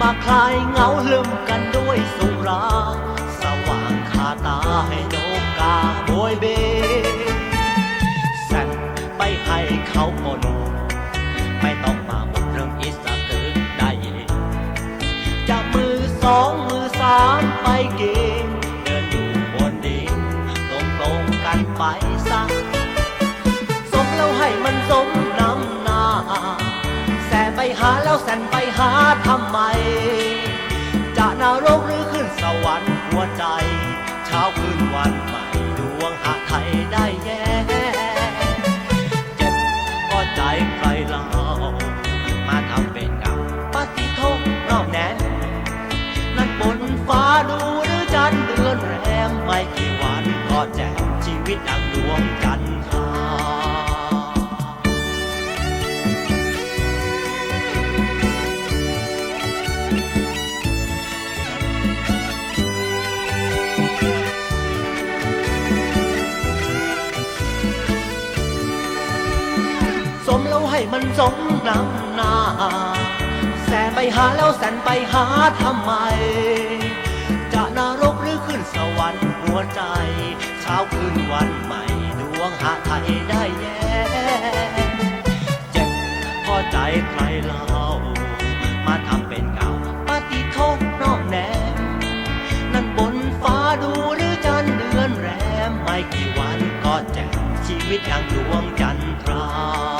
มาคลายเหงาลืมกันด้วยสุรา สว่างคาตาให้นกกาโบยเบแสนไปให้เขาปนไม่ต้องมาหมดเรื่องอิสระเกินได้จะมือสองมือสามไปเกมเดินอยู่บนดินตรงตรงกันไปซะสมแล้วให้มันสมน้ำหน้าแสไปหาแล้วแสนไปหาทำไม นรกหรือขึ้นสวรรค์หัวใจ เช้าคืนวันใหม่ดวงหาไทยได้แย่เจ็บก็ใจใครเล่ามาทำเป็นกับปฏิทงรอบแนนั่นบนฟ้าดูหรือจันเดือนแรมไม่กี่วันก็แจ่มชีวิตดังดวงจันทร ให้มันสมน้ำหน้า แสนไปหาแล้วแสนไปหาทำไม จะนรกหรือขึ้นสวรรค์หัวใจเช้าคืนวันใหม่ดวงหาไทยได้แย่เจ็บพอใจใครเล่า มาทำเป็นเก่าปฏิโทษนอกแนมนั่นบนฟ้าดูหรือจันเดือนแรมไม่กี่วันก็แจ่มชีวิตอย่างดวงจันทรา